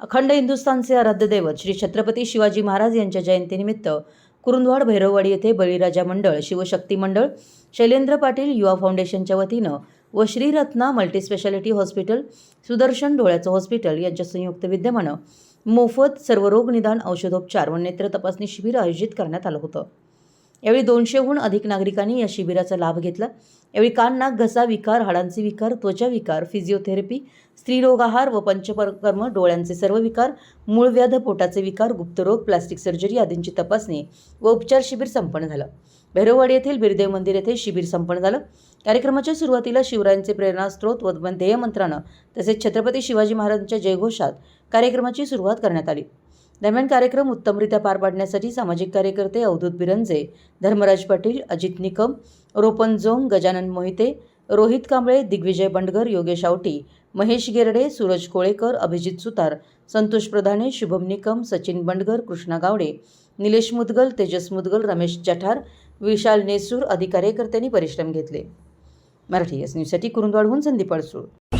अखंड हिंदुस्थानचे आराध्य दैवत श्री छत्रपती शिवाजी महाराज यांच्या जयंतीनिमित्त कुरुंदवाड भैरववाडी येथे बळीराजा मंडळ शिवशक्ती मंडळ शैलेंद्र पाटील युवा फाउंडेशनच्या वतीनं व श्रीरत्ना मल्टीस्पेशालिटी हॉस्पिटल सुदर्शन डोळ्याचं हॉस्पिटल यांच्या संयुक्त विद्यमानं मोफत सर्व रोग निदान औषधोपचार व नेत्र तपासणी शिबिर आयोजित करण्यात आलं होतं. यावेळी दोनशेहून अधिक नागरिकांनी या शिबिराचा लाभ घेतला. यावेळी कान नाक घसा विकार हाडांचे विकार त्वचा विकार फिजिओथेरपी स्त्रीरोग आहार व पंचपरकर्म डोळ्यांचे सर्व विकार मूळव्याध पोटाचे विकार गुप्तरोग प्लास्टिक सर्जरी आदींची तपासणी व उपचार शिबिर संपन्न झालं. भैरववाडी येथील बिरदेव मंदिर येथे शिबिर संपन्न झालं. कार्यक्रमाच्या सुरुवातीला शिवरायांचे प्रेरणास्त्रोत व ध्येयमंत्रानं तसेच छत्रपती शिवाजी महाराजांच्या जयघोषात कार्यक्रमाची सुरुवात करण्यात आली. दरम्यान कार्यक्रम उत्तमरित्या पार पाडण्यासाठी सामाजिक कार्यकर्ते अवधूत बिरंजे धर्मराज पाटील अजित निकम रोपन जोंग गजानन मोहिते रोहित कांबळे दिग्विजय बंडगर योगेश आवटी महेश गिरडे सूरज कोळेकर अभिजित सुतार संतोष प्रधाने शुभम निकम सचिन बंडगर कृष्णा गावडे निलेश मुदगल तेजस मुदगल रमेश जठार विशाल नेसूर आदी कार्यकर्त्यांनी परिश्रम घेतले. मराठी एस न्यूजसाठी कुरुंदवाडहून संदीप अडसूळ.